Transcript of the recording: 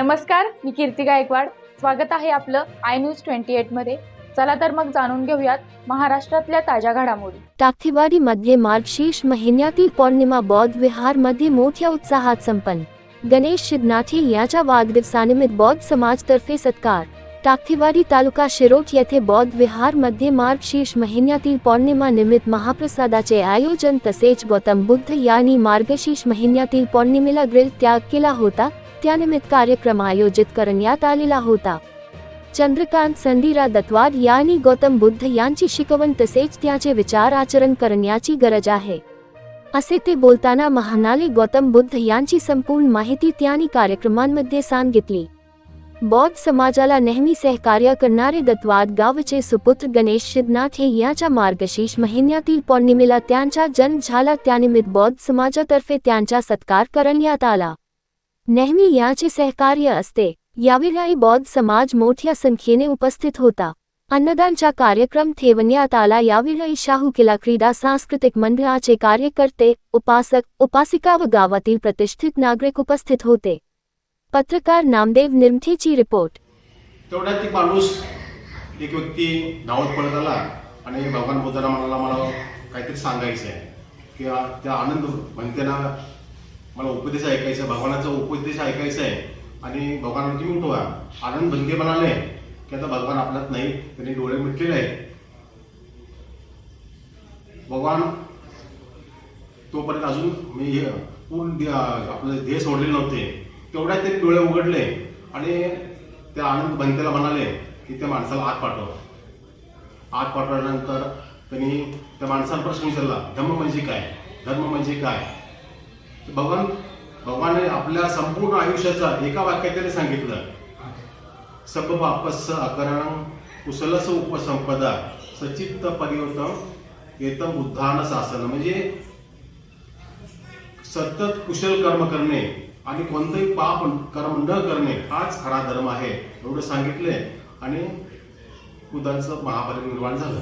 नमस्कार मी कीर्ती गायकवाड. स्वागत आहे आपलं आय न्यूज ट्वेंटी एटमध्ये. चला तर मग जाणून घेऊयात महाराष्ट्रातल्या ताज्या घडामोडी. टाकथीवाडीमध्ये मार्गशीर्ष महिन्यातील पौर्णिमा बौद्ध विहारमध्ये मोठ्या उत्साहात संपन्न. गणेश शिदनाथे याच्या वाढदिवसानिमित्त बौद्ध समाजतर्फे सत्कार. टाकथीवाडी तालुका शिरोट येथे बौद्ध विहारमध्ये मार्गशीर्ष महिन्यातील पौर्णिमा निमित्त महाप्रसादाचे आयोजन तसेच गौतम बुद्ध यांनी मार्गशीर्ष महिन्यातील पौर्णिमेला ग्रिल त्याग केला होता. त्यानिमित्त कार्यक्रम आयोजित करण्यात आलेला होता. चंद्रकांत संधीरा दत्वाद यांनी गौतम बुद्ध यांची शिकवण तसेच त्याचे विचार आचरण करण्याची गरज आहे. असे ते बोलताना महानाले गौतम बुद्ध यांची संपूर्ण माहिती त्यांनी कार्यक्रमांमध्ये सांगितली. बौद्ध समाजाला नेहमी सहकार्य करणारे दत्वाद गावचे सुपुत्र गणेश शिदनाथ हे याच्या मार्गशीर्ष महिन्यातील पौर्णिमेला त्यांचा जन्म झाला त्यानिमित्त बौद्ध समाजातर्फे त्यांचा सत्कार करण्यात आला. नेहमी याचे सहकार्य असते. यावेळी बौद्ध समाज मोठ्या संख्येने उपस्थित होता. अन्नदानचा कार्यक्रम ठेवण्यात आला. यावेळी शाहू किल्ला क्रीडा सांस्कृतिक मंडळाचे कार्यकर्ते उपासक उपासिका व गावातील प्रतिष्ठित नागरिक उपस्थित होते. पत्रकार नामदेव निर्मठेची रिपोर्ट. तेवढ्यात ती माणूस एक व्यक्ती धावत पडत आला आणि भगवान बुद्धाला म्हणाला मला काहीतरी सांगायचं आहे किंवा त्या आनंद म्हणते ना मला उपदेश ऐकायचा भगवानाचा उपदेश ऐकायचा आहे. आणि भगवान मी उठवा. आनंद भंगे म्हणाले की आता भगवान आपल्यात नाही त्यांनी डोळे मिटलेले आहेत. भगवान तोपर्यंत अजून मी हे पूर्ण आपले आपलं देह सोडलेले नव्हते तेवढ्यात त्यांनी डोळे उघडले आणि त्या आनंद भंतेला म्हणाले की त्या माणसाला आत पाठव. आत पाठवल्यानंतर त्यांनी त्या माणसाला प्रश्न विचारला धर्म म्हणजे काय? धर्म म्हणजे काय? भगवान भगवाने आपल्या संपूर्ण आयुष्याचा एका वाक्यात त्याने सांगितलं. सब बापस अकरण कुशलस उपसंपदा सचित्त परिवर्तन येतं बुद्धान शासन म्हणजे सतत कुशल कर्म करणे आणि कोणतंही पाप कर्म न करणे हाच खरा धर्म आहे एवढं सांगितले आणि बुद्धांचं निर्माण झालं.